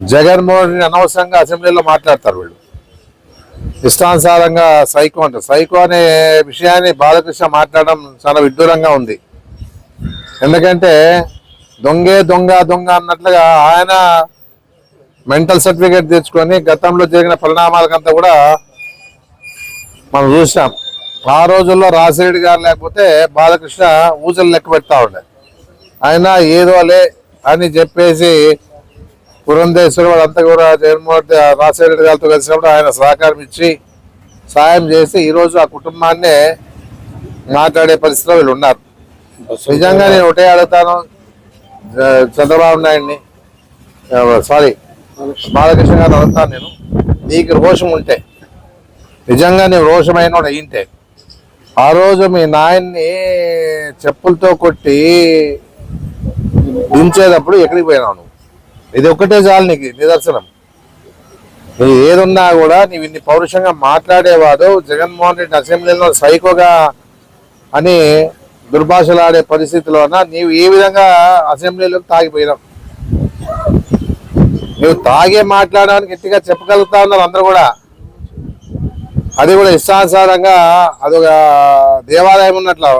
జగన్మోహన్ రెడ్డి అనవసరంగా అసెంబ్లీలో మాట్లాడతారు వీళ్ళు. ఇష్టానుసారంగా సైకో అంటారు సైకో అనే విషయాన్ని బాలకృష్ణ మాట్లాడడం చాలా విడ్డూరంగా ఉంది. ఎందుకంటే దొంగే దొంగ దొంగ అన్నట్లుగా ఆయన మెంటల్ సర్టిఫికేట్ తెచ్చుకొని గతంలో జరిగిన పరిణామాలకంతా కూడా మనం చూసాం ఆ రోజుల్లో రాసిరెడ్డి గారు లేకపోతే బాలకృష్ణ ఊజలు లెక్క పెడతా ఉండే. ఆయన ఏదోలే అని చెప్పేసి పురంధేశ్వరి వాళ్ళంతా కూడా జగన్మోహన్ రాజశేఖర రెడ్డి గారితో కలిసినప్పుడు ఆయన సహకారం ఇచ్చి సాయం చేసి ఈరోజు ఆ కుటుంబాన్నే మాట్లాడే పరిస్థితిలో వీళ్ళు ఉన్నారు. నిజంగా నేను ఒకటే అడుగుతాను చంద్రబాబు నాయుడిని సారీ బాలకృష్ణ గారు అడుగుతాను నేను. నీకు రోషం ఉంటే నిజంగా నేను రోషమైన వాడు అయింటే ఆ రోజు మీ నాయన్ని చెప్పులతో కొట్టి దించేటప్పుడు ఎక్కడికి పోయినావు ఇది ఒక్కటే చాలు నీకు నిదర్శనం. నువ్వు ఏదున్నా కూడా నీవు ఇన్ని పౌరుషంగా మాట్లాడేవాడు జగన్మోహన్ రెడ్డి అసెంబ్లీలో సైకోగా అని దుర్భాషలాడే పరిస్థితిలోన నీవు ఏ విధంగా అసెంబ్లీలోకి తాగిపోయినావు? నువ్వు తాగే మాట్లాడడానికి గట్టిగా చెప్పగలుగుతా ఉన్నారు అందరు కూడా. అది కూడా ఇష్టానుసారంగా అదొక దేవాలయం ఉన్నట్లు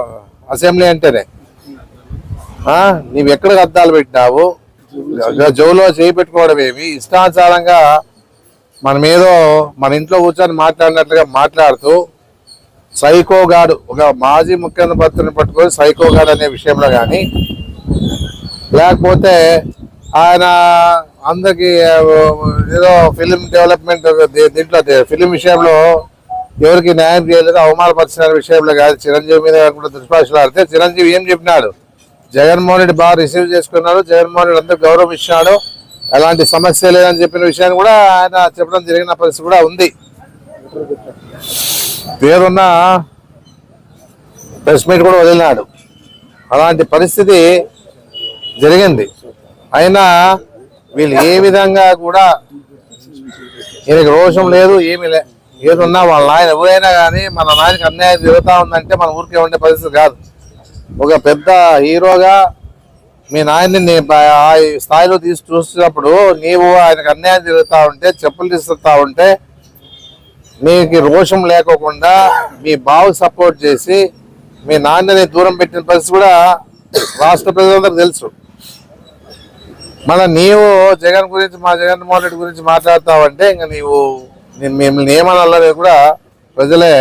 అసెంబ్లీ అంటేనే. నీవు ఎక్కడికి అద్దాలు పెట్టినావు? జోలో చేయి. పెట్టుకోవడం ఏమి? ఇష్టానుసారంగా మనం ఏదో మన ఇంట్లో కూర్చొని మాట్లాడినట్లుగా మాట్లాడుతూ సైకోగాడు ఒక మాజీ ముఖ్యమంత్రిని పట్టుకొని సైకోగాడు అనే విషయంలో కానీ లేకపోతే ఆయన అందరికి ఏదో ఫిలిం డెవలప్మెంట్ దీంట్లో ఫిలిం విషయంలో ఎవరికి న్యాయం చేయలేదు అవమానపరిచిన విషయంలో కాదు. చిరంజీవి మీద కూడా దుష్పాషలు ఆడితే చిరంజీవి ఏం చెప్పినాడు? జగన్మోహన్ రెడ్డి బాగా రిసీవ్ చేసుకున్నారు. జగన్మోహన్ రెడ్డి అందరూ గౌరవం ఇచ్చినాడు. ఎలాంటి సమస్య లేదని చెప్పిన విషయాన్ని కూడా ఆయన చెప్పడం జరిగిన పరిస్థితి కూడా ఉంది. పేరున్న ప్రెస్ మీట్ కూడా వదిలినాడు. అలాంటి పరిస్థితి జరిగింది. అయినా వీళ్ళు ఏ విధంగా కూడా ఈయనకి రోషం లేదు ఏమీ లే ఏదున్నా వాళ్ళ నాయన ఎవరైనా కానీ మన నాయనకి అన్యాయం జరుగుతూ ఉందంటే మన ఊరికే ఉండే పరిస్థితి కాదు. ఒక పెద్ద హీరోగా మీ నాయన్ని నీ ఆ స్థాయిలో తీసి చూసినప్పుడు నీవు ఆయనకు అన్యాయం జరుగుతూ ఉంటే చెప్పులు తీస్తుతా ఉంటే మీకు రోషం లేకోకుండా మీ బావు సపోర్ట్ చేసి మీ నాన్నని దూరం పెట్టిన పరిస్థితి కూడా రాష్ట్ర ప్రజలందరికీ తెలుసు. మన నీవు జగన్ గురించి మా జగన్మోహన్ రెడ్డి గురించి మాట్లాడతావంటే ఇంకా నీవు మిమ్మల్ని ఏమనాలని కూడా ప్రజలే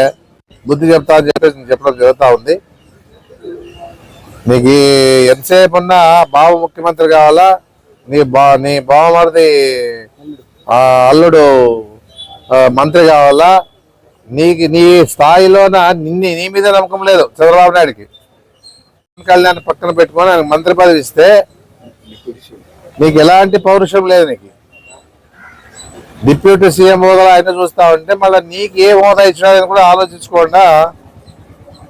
బుద్ధి చెప్తా అని చెప్పేసి చెప్పడం జరుగుతూ ఉంది. నీకు ఎంతసేపు ఉన్నా బావ ముఖ్యమంత్రి కావాలా? నీ బా నీ బావమరిది అల్లుడు మంత్రి కావాలా? నీకు నీ స్థాయిలోన నిన్ను నీ మీద నమ్మకం లేదు చంద్రబాబు నాయుడికి. కళ్యాణ్ పక్కన పెట్టుకొని ఆయన మంత్రి పదవి ఇస్తే నీకు ఎలాంటి పౌరుషం లేదు నీకు. డిప్యూటీ సీఎం హోదా ఆయన చూస్తా ఉంటే మళ్ళీ నీకు ఏ హోదా ఇచ్చినా కూడా ఆలోచించకుండా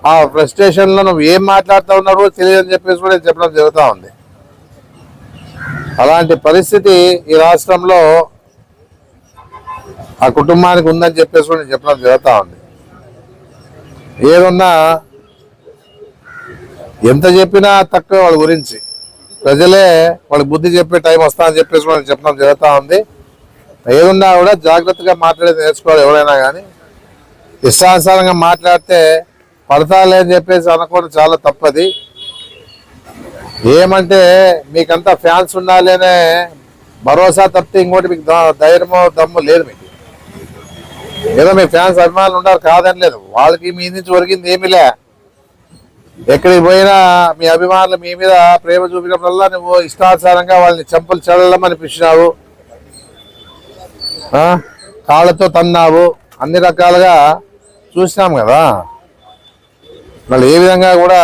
ఆ ఫ్రస్ట్రేషన్లో నువ్వు ఏం మాట్లాడుతూ ఉన్నారో తెలియదని చెప్పేసి కూడా చెప్పడం జరుగుతూ ఉంది. అలాంటి పరిస్థితి ఈ రాష్ట్రంలో ఆ కుటుంబానికి ఉందని చెప్పేసి కూడా చెప్పడం జరుగుతూ ఉంది. ఏదున్నా ఎంత చెప్పినా తక్కువ వాళ్ళ గురించి. ప్రజలే వాళ్ళకి బుద్ధి చెప్పే టైం వస్తా అని చెప్పేసి కూడా చెప్పడం జరుగుతూ ఉంది. ఏదున్నా కూడా జాగ్రత్తగా మాట్లాడేది నేర్చుకోవాలి ఎవరైనా కానీ. ఇష్టానుసారంగా మాట్లాడితే పడతాలే అని చెప్పేసి అనుకోవడం చాలా తప్పది. ఏమంటే మీకంతా ఫ్యాన్స్ ఉండాలి అనే భరోసా తప్పితే ఇంకోటి మీకు ధైర్యమో దమ్ము లేదు మీకు. ఏదో మీ ఫ్యాన్స్ అభిమానులు ఉన్నారు కాదని లేదు. వాళ్ళకి మీ నుంచి ఒరిగింది ఏమీ లే. ఎక్కడికి పోయినా మీ అభిమానులు మీ మీద ప్రేమ చూపినప్పుడల్లా నువ్వు ఇష్టానుసారంగా వాళ్ళని చెంపలు చెల్లమని పిలిచినావు కాళ్ళతో తన్నావు. అన్ని రకాలుగా చూసినాం కదా. మళ్ళీ ఏ విధంగా కూడా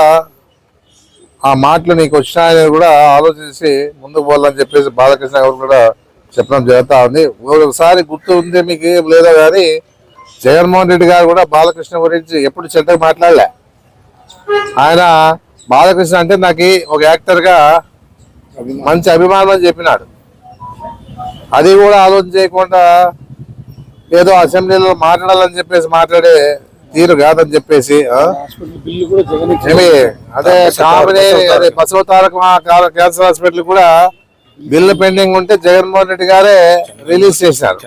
ఆ మాటలు నీకు వచ్చినాయని కూడా ఆలోచించి ముందుకు పోవాలని చెప్పేసి బాలకృష్ణ గారు కూడా చెప్పడం జరుగుతూ ఉంది. ఒకసారి గుర్తు ఉంది మీకు ఏం లేదో కానీ జగన్మోహన్ రెడ్డి గారు కూడా బాలకృష్ణ గురించి ఎప్పుడు చెడ్డగా మాట్లాడలే. ఆయన బాలకృష్ణ అంటే నాకు ఒక యాక్టర్గా మంచి అభిమానం అని చెప్పినాడు. అది కూడా ఆలోచన చేయకుండా ఏదో అసెంబ్లీలో మాట్లాడాలని చెప్పేసి మాట్లాడే తీరు కాదని చెప్పేసి అదే కామినే అదే బసవ తారక క్యాన్సర్ హాస్పిటల్ కూడా బిల్లు పెండింగ్ ఉంటే జగన్మోహన్ రెడ్డి గారే రిలీజ్ చేశారు.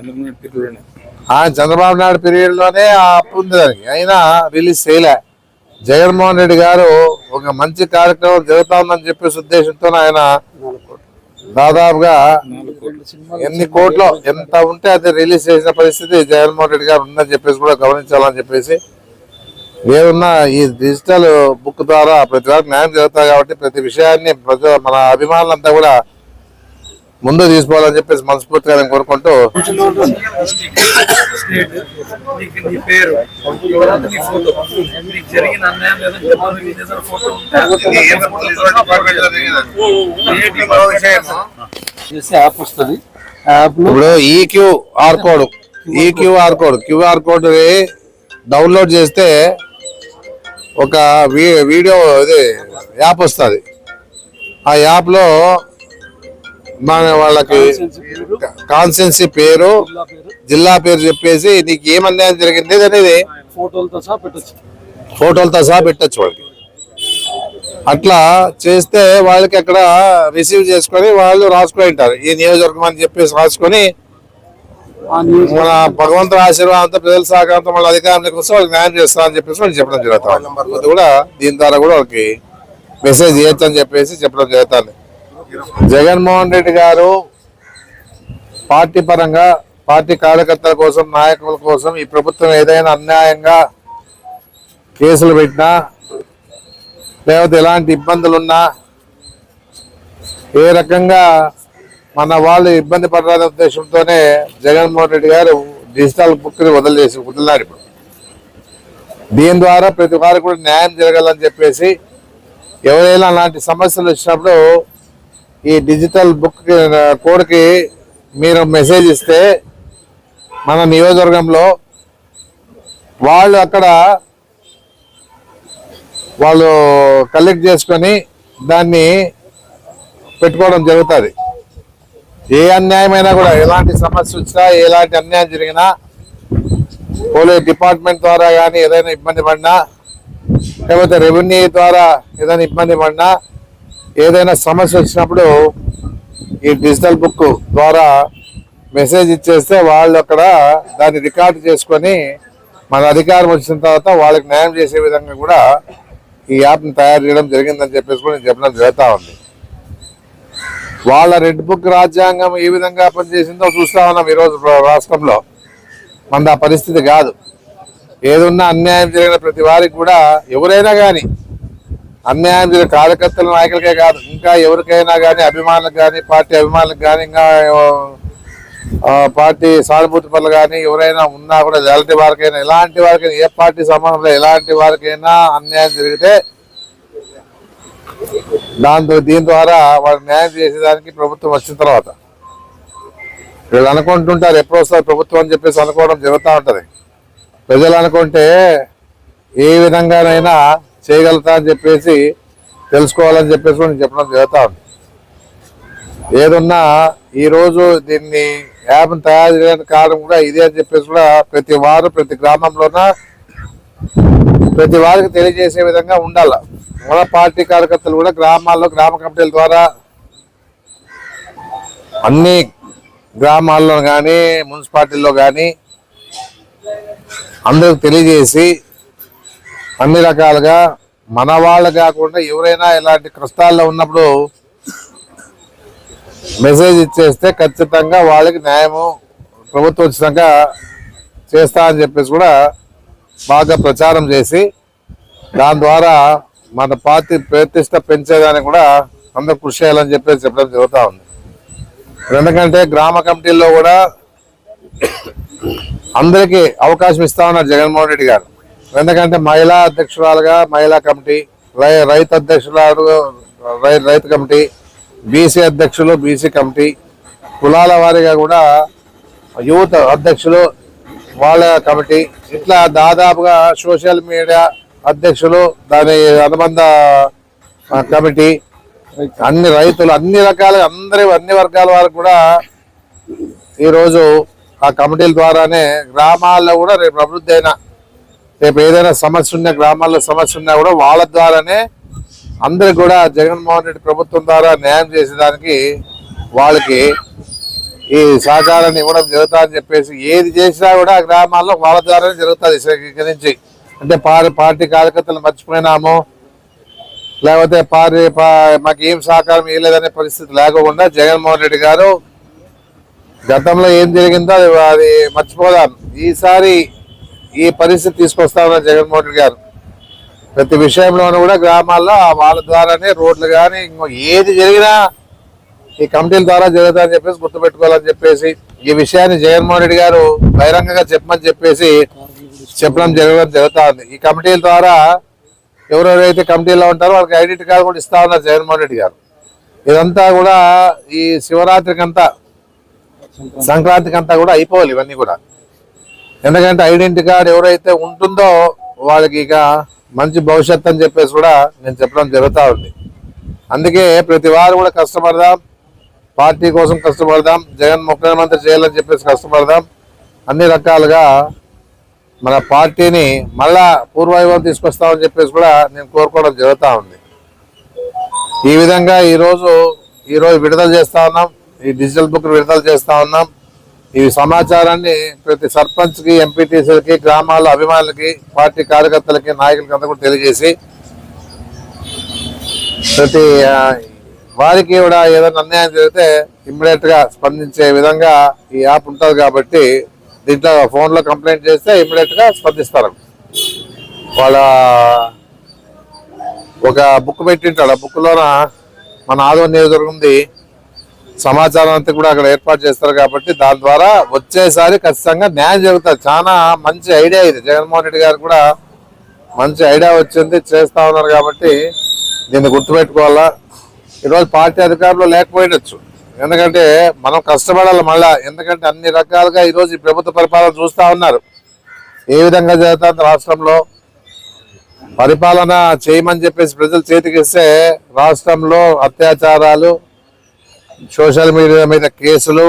ఆయన చంద్రబాబు నాయుడు పీరియడ్లోనే ఆ అప్పు ఉంది దానికి. అయినా రిలీజ్ చేయలే. జగన్మోహన్ రెడ్డి గారు ఒక మంచి కార్యక్రమం జరుగుతా ఉందని చెప్పేసి ఉద్దేశంతో ఆయన దాదాపుగా ఎన్ని కోట్లు ఎంత ఉంటే అది రిలీజ్ చేసిన పరిస్థితి జగన్మోహన్ రెడ్డి గారు ఉందని చెప్పేసి కూడా గమనించాలని చెప్పేసి ఏదున్నా ఈ డిజిటల్ బుక్ ద్వారా ప్రతి వారికి న్యాయం జరుగుతుంది కాబట్టి ప్రతి విషయాన్ని ప్రజ మన అభిమానులంతా కూడా ముందు తీసుకోవాలని చెప్పేసి మనస్ఫూర్తిగా నేను కోరుకుంటూ ఇప్పుడు ఈ క్యూఆర్ కోడ్ ఈ QR code QR code download చేస్తే ఒక వీడియో ఇది యాప్ వస్తుంది. ఆ యాప్లో మన వాళ్ళకి కాన్సెన్సీ పేరు జిల్లా పేరు చెప్పేసి నీకు ఏం అన్యాయం జరిగింది అనేది ఫోటోలతో సహా పెట్టచ్చు. ఫోటోలతో సహా పెట్టచ్చు వాళ్ళకి. అట్లా చేస్తే వాళ్ళకి అక్కడ రిసీవ్ చేసుకొని వాళ్ళు రాసుకొని ఉంటారు. ఈ నియోజకవర్గం అని చెప్పేసి రాసుకొని మన భగవంతుని ఆశీర్వాదంతో ప్రజల సహకారంతో వాళ్ళ అధికారంలోకి వస్తే వాళ్ళకి న్యాయం చేస్తా అని చెప్పేసి వాళ్ళు చెప్పడం జరుగుతుంది కూడా దీని ద్వారా కూడా వాళ్ళకి మెసేజ్ చేయొచ్చు అని చెప్పేసి చెప్పడం జరుగుతుంది జగన్మోహన్ రెడ్డి గారు పార్టీ పరంగా పార్టీ కార్యకర్తల కోసం నాయకుల కోసం ఈ ప్రభుత్వం ఏదైనా అన్యాయంగా కేసులు పెట్టినా లేకపోతే ఎలాంటి ఇబ్బందులు ఉన్నా ఏ రకంగా మన వాళ్ళు ఇబ్బంది పడాలనే ఉద్దేశంతోనే జగన్మోహన్ రెడ్డి గారు డిజిటల్ బుక్ని వదిలి వదిలేసి వదిలినారు ఇప్పుడు. దీని ద్వారా ప్రతి వారికి కూడా న్యాయం జరగాలని చెప్పేసి ఎవరైనా అలాంటి సమస్యలు వచ్చినప్పుడు ఈ డిజిటల్ బుక్ కోడ్కి మీరు మెసేజ్ ఇస్తే మన నియోజకవర్గంలో వాళ్ళు అక్కడ వాళ్ళు కలెక్ట్ చేసుకొని దాన్ని పెట్టుకోవడం జరుగుతుంది. ఏ అన్యాయమైనా కూడా ఎలాంటి సమస్య వచ్చినా ఎలాంటి అన్యాయం జరిగినా పోలీస్ డిపార్ట్మెంట్ ద్వారా కానీ ఏదైనా ఇబ్బంది పడినా లేకపోతే రెవెన్యూ ద్వారా ఏదైనా ఇబ్బంది పడినా ఏదైనా సమస్య వచ్చినప్పుడు ఈ డిజిటల్ బుక్ ద్వారా మెసేజ్ ఇచ్చేస్తే వాళ్ళు అక్కడ దాన్ని రికార్డు చేసుకొని మన అధికారం వచ్చిన తర్వాత వాళ్ళకి న్యాయం చేసే విధంగా కూడా ఈ యాప్ని తయారు చేయడం జరిగిందని చెప్పేసి కూడా నేను చెప్పడం జరుగుతూ ఉంది. వాళ్ళ రెడ్ బుక్ రాజ్యాంగం ఏ విధంగా పనిచేసిందో చూస్తా ఉన్నాం ఈరోజు రాష్ట్రంలో. మన ఆ పరిస్థితి కాదు. ఏదున్నా అన్యాయం జరిగిన ప్రతి వారికి కూడా ఎవరైనా కానీ అన్యాయం జరిగిన కార్యకర్తల నాయకులకే కాదు ఇంకా ఎవరికైనా కానీ అభిమానులకు కానీ పార్టీ అభిమానులకు కానీ ఇంకా పార్టీ సానుభూతి పనులు కానీ ఎవరైనా ఉన్నా కూడా ఎలాంటి వారికైనా ఎలాంటి వారికైనా ఏ పార్టీ సంబంధంలో ఎలాంటి వారికైనా అన్యాయం జరిగితే దాంతో దీని ద్వారా వాళ్ళు న్యాయం చేసేదానికి ప్రభుత్వం వచ్చిన తర్వాత. వీళ్ళు అనుకుంటుంటారు ఎప్పుడు వస్తారు ప్రభుత్వం అని చెప్పేసి అనుకోవడం జరుగుతూ ఉంటుంది. ప్రజలు అనుకుంటే ఏ విధంగానైనా చేయగలుగుతా అని చెప్పేసి తెలుసుకోవాలని చెప్పేసి కూడా నేను చెప్పడం జరుగుతూ ఉంది. ఏదున్నా ఈరోజు దీన్ని యాప్ని తయారు చేయడానికి కారణం కూడా ఇదే అని చెప్పేసి కూడా ప్రతి వారు ప్రతి గ్రామంలోన ప్రతి వారికి తెలియజేసే విధంగా ఉండాలి. మన పార్టీ కార్యకర్తలు కూడా గ్రామాల్లో గ్రామ కమిటీల ద్వారా అన్ని గ్రామాల్లో కానీ మున్సిపాలిటీల్లో కానీ అందరికి తెలియజేసి అన్ని రకాలుగా మన వాళ్ళు కాకుండా ఎవరైనా ఇలాంటి కష్టాల్లో ఉన్నప్పుడు మెసేజ్ ఇచ్చేస్తే ఖచ్చితంగా వాళ్ళకి న్యాయము ప్రభుత్వం వచ్చినాక చేస్తా అని చెప్పేసి కూడా బాగా ప్రచారం చేసి దాని ద్వారా మన పార్టీ ప్రతిష్ట పెంచేదానికి కూడా అందరూ కృషి చేయాలని చెప్పేసి చెప్పడం జరుగుతూ ఉంది. ఎందుకంటే గ్రామ కమిటీల్లో కూడా అందరికీ అవకాశం ఇస్తా ఉన్నారు జగన్మోహన్ రెడ్డి గారు. ఎందుకంటే మహిళా అధ్యక్షురాలుగా మహిళా కమిటీ రై రైతు అధ్యక్షురాలు రై రైతు కమిటీ బీసీ అధ్యక్షులు బీసీ కమిటీ కులాల వారీగా కూడా యూత్ అధ్యక్షులు వాళ్ళ కమిటీ ఇట్లా దాదాపుగా సోషల్ మీడియా అధ్యక్షులు దాని అనుబంధ కమిటీ అన్ని రైతులు అన్ని రకాల అందరి అన్ని వర్గాల వారు కూడా ఈరోజు ఆ కమిటీల ద్వారానే గ్రామాల్లో కూడా రేపు అభివృద్ధి అయినా రేపు ఏదైనా సమస్య ఉన్నా గ్రామాల్లో సమస్య ఉన్నా కూడా వాళ్ళ ద్వారానే అందరు కూడా జగన్మోహన్ రెడ్డి ప్రభుత్వం ద్వారా న్యాయం చేసేదానికి వాళ్ళకి ఈ సహకారాన్ని ఇవ్వడం జరుగుతుందని చెప్పేసి ఏది చేసినా కూడా గ్రామాల్లో వాళ్ళ ద్వారానే జరుగుతుంది ఇక్కడి నుంచి అంటే పార్టీ పార్టీ కార్యకర్తలు మర్చిపోయినాము. లేకపోతే పార్టీ పా- మాకు ఏం సహకారం ఇవ్వలేదనే పరిస్థితి లేకుండా జగన్మోహన్ రెడ్డి గారు గతంలో ఏం జరిగిందో అది మర్చిపోదాం. ఈసారి ఈ పరిస్థితి తీసుకొస్తామన్న జగన్మోహన్ రెడ్డి గారు. ప్రతి విషయంలోనూ కూడా గ్రామాల్లో వాళ్ళ ద్వారానే రోడ్లు కానీ ఇంకో ఏది జరిగినా ఈ కమిటీల ద్వారా జరుగుతుందని చెప్పేసి గుర్తుపెట్టుకోవాలని చెప్పేసి ఈ విషయాన్ని జగన్మోహన్ రెడ్డి గారు బహిరంగంగా చెప్పమని చెప్పేసి చెప్పడం జరగడం జరుగుతూ ఉంది. ఈ కమిటీల ద్వారా ఎవరెవరైతే కమిటీలో ఉంటారో వాళ్ళకి ఐడెంటిటీ కార్డు కూడా ఇస్తా ఉన్నారు జగన్మోహన్ రెడ్డి గారు. ఇదంతా కూడా ఈ శివరాత్రికంతా సంక్రాంతికి అంతా కూడా అయిపోవాలి ఇవన్నీ కూడా. ఎందుకంటే ఐడెంటిటీ కార్డు ఎవరైతే ఉంటుందో వాళ్ళకి ఇక మంచి భవిష్యత్తు అని చెప్పేసి కూడా నేను చెప్పడం జరుగుతూ ఉంది. అందుకే ప్రతి వారు కూడా కష్టపడదాం. పార్టీ కోసం కష్టపడదాం. జగన్ ముఖ్యమంత్రి చేయాలని చెప్పేసి కష్టపడదాం. అన్ని రకాలుగా మన పార్టీని మళ్ళా పూర్వవైభవం తీసుకొస్తామని చెప్పేసి కూడా నేను కోరుకోవడం జరుగుతూ ఉంది. ఈ విధంగా ఈరోజు ఈరోజు విడుదల చేస్తూ ఉన్నాం. ఈ డిజిటల్ బుక్ విడుదల చేస్తా ఉన్నాం. ఈ సమాచారాన్ని ప్రతి సర్పంచ్కి ఎంపీటీసీలకి గ్రామాల అభిమానులకి పార్టీ కార్యకర్తలకి నాయకులకి అంతా కూడా తెలియజేసి ప్రతి వారికి కూడా ఏదైనా అన్యాయం జరిగితే ఇమ్మీడియట్గా స్పందించే విధంగా ఈ యాప్ ఉంటుంది కాబట్టి దీంట్లో ఫోన్లో కంప్లైంట్ చేస్తే ఇమ్మీడియట్గా స్పందిస్తారు. వాళ్ళ ఒక బుక్ పెట్టింటాడు. ఆ బుక్ లోన మన ఆదవ ఉంది. సమాచారం అంతా కూడా అక్కడ ఏర్పాటు చేస్తారు కాబట్టి దాని ద్వారా వచ్చేసారి ఖచ్చితంగా న్యాయం జరుగుతుంది. చాలా మంచి ఐడియా ఇది. జగన్మోహన్ రెడ్డి గారు కూడా మంచి ఐడియా వచ్చింది చేస్తా ఉన్నారు కాబట్టి దీన్ని గుర్తుపెట్టుకోవాలా. ఈరోజు పార్టీ అధికారంలో లేకపోయినచ్చు. ఎందుకంటే మనం కష్టపడాలి మళ్ళా. ఎందుకంటే అన్ని రకాలుగా ఈరోజు ఈ ప్రభుత్వ పరిపాలన చూస్తూ ఉన్నారు. ఏ విధంగా జరుగుతుంది రాష్ట్రంలో? పరిపాలన చేయమని చెప్పేసి ప్రజలు చేతికిస్తే రాష్ట్రంలో అత్యాచారాలు సోషల్ మీడియా మీద కేసులు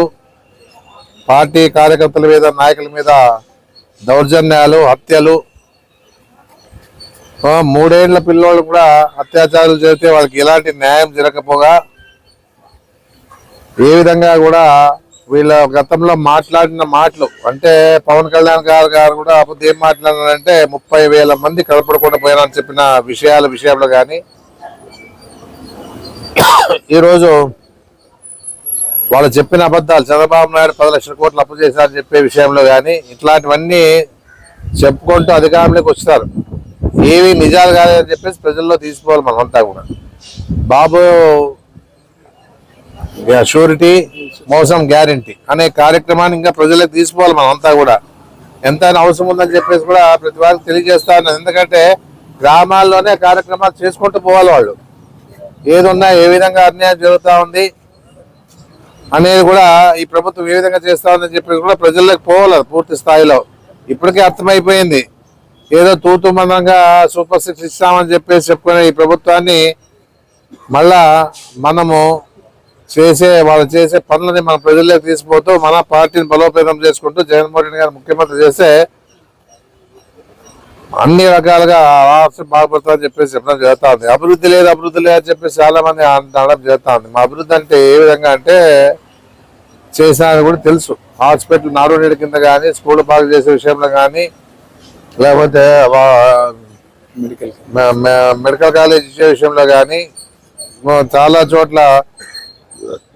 పార్టీ కార్యకర్తల మీద నాయకుల మీద దౌర్జన్యాలు హత్యలు. మూడేళ్ళ పిల్లోళ్ళు కూడా అత్యాచారాలు జరిగితే వాళ్ళకి ఎలాంటి న్యాయం జరగకపోగా ఏ విధంగా కూడా వీళ్ళ గతంలో మాట్లాడిన మాటలు అంటే పవన్ కళ్యాణ్ గారు గారు కూడా అప్పుడు ఏం మాట్లాడినారంటే ముప్పై వేల మంది కలపడకుండా పోయారని చెప్పిన విషయాల విషయంలో కానీ. ఈరోజు వాళ్ళు చెప్పిన అబద్ధాలు చంద్రబాబు నాయుడు పది లక్షల కోట్లు అప్పు చేశారని చెప్పే విషయంలో కానీ ఇట్లాంటివన్నీ చెప్పుకుంటూ అధికారంలోకి వస్తారు ఏవి నిజాలు కాదని చెప్పేసి ప్రజల్లో తీసుకోవాలి మనం అంతా కూడా. బాబు షూరిటీ మోసం గ్యారంటీ అనే కార్యక్రమాన్ని ఇంకా ప్రజలకు తీసుకోవాలి మనం అంతా కూడా. ఎంతైనా అవసరం ఉందని చెప్పేసి కూడా ప్రతి వారికి తెలియజేస్తా ఎందుకంటే గ్రామాల్లోనే కార్యక్రమాలు చేసుకుంటూ పోవాలి వాళ్ళు. ఏదున్నా ఏ విధంగా అన్యాయం జరుగుతూ ఉంది అనేది కూడా ఈ ప్రభుత్వం ఏ విధంగా చేస్తా ఉందని చెప్పేసి కూడా ప్రజల్లోకి పోవాలి పూర్తి స్థాయిలో. ఇప్పటికే అర్థమైపోయింది. ఏదో తూతు మందంగా సూపర్ సిక్స్ ఇస్తామని చెప్పేసి చెప్పుకునే ఈ ప్రభుత్వాన్ని మళ్ళా మనము చేసే వాళ్ళు చేసే పనులని మన ప్రజల్లోకి తీసుకుపోతూ మన పార్టీని బలోపేతం చేసుకుంటూ జగన్మోహన్ రెడ్డి గారు ముఖ్యమంత్రి చేస్తే అన్ని రకాలుగా రాష్ట్రం బాగుపడుతుందని చెప్పేసి చెప్పడం జరుగుతా ఉంది అభివృద్ధి లేదు అభివృద్ధి లేదు అని చెప్పేసి చాలా మంది అనడం జరుగుతా ఉంది మా అభివృద్ధి అంటే ఏ విధంగా అంటే చేసినా కూడా తెలుసు. హాస్పిటల్ నాడు నేడు కింద కానీ స్కూల్ బాగా చేసే విషయంలో కానీ లేకపోతే మెడికల్ మెడికల్ కాలేజ్ ఇచ్చే విషయంలో కానీ చాలా చోట్ల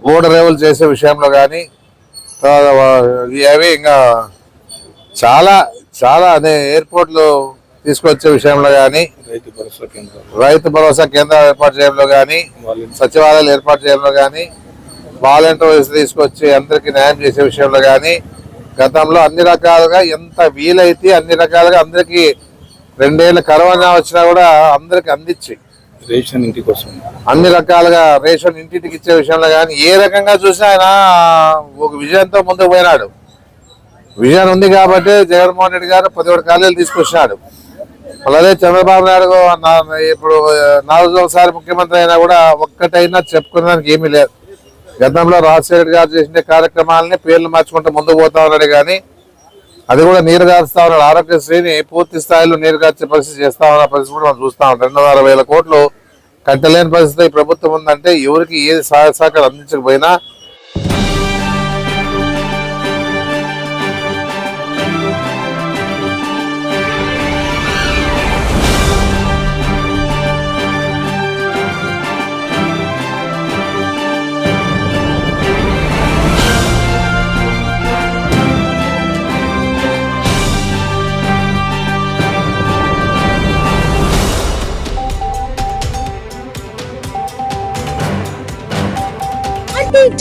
ఓడరేవులు చేసే విషయంలో కానీ అవి ఇంకా చాలా చాలా అదే ఎయిర్పోర్ట్లు తీసుకొచ్చే విషయంలో కానీ రైతు భరోసా కేంద్రాలు ఏర్పాటు చేయడంలో కానీ సచివాలయాలు ఏర్పాటు చేయడంలో కానీ వాలంటీర్స్ తీసుకొచ్చి అందరికీ న్యాయం చేసే విషయంలో కానీ గతంలో అన్ని రకాలుగా ఎంత వీలైతే అన్ని రకాలుగా అందరికీ రెండేళ్ళ కరోనా వచ్చినా కూడా అందరికి అందించి రేషన్ ఇంటికి వస్తుంది అన్ని రకాలుగా రేషన్ ఇంటింటికి ఇచ్చే విషయంలో కానీ ఏ రకంగా చూసినా ఆయన ఒక విజయంతో ముందుకు పోయినాడు. విజయం ఉంది కాబట్టి జగన్మోహన్ రెడ్డి గారు పదిహేడు కాలేజీలు తీసుకొచ్చినాడు. అలాగే చంద్రబాబు నాయుడు నా- ఇప్పుడు నాలుగోసారి ముఖ్యమంత్రి అయినా కూడా ఒక్కటైనా చెప్పుకునేదానికి ఏమీ లేదు. గతంలో రాజశేఖర గారు చేసిన కార్యక్రమాలని పేర్లు మార్చుకుంటూ ముందుకు పోతా ఉన్నాడు కానీ అది కూడా నీరు గారుస్తా ఉన్నాడు. ఆరోగ్యశ్రీని పూర్తి స్థాయిలో నీరు గార్చే పరిస్థితి చేస్తా ఉన్న పరిస్థితి కూడా మనం చూస్తా ఉన్నాం రెండున్నర వేల కోట్లు కట్టలేని పరిస్థితి ప్రభుత్వం ఉందంటే ఎవరికి ఏది సహాయ సహకారం అందించకపోయినా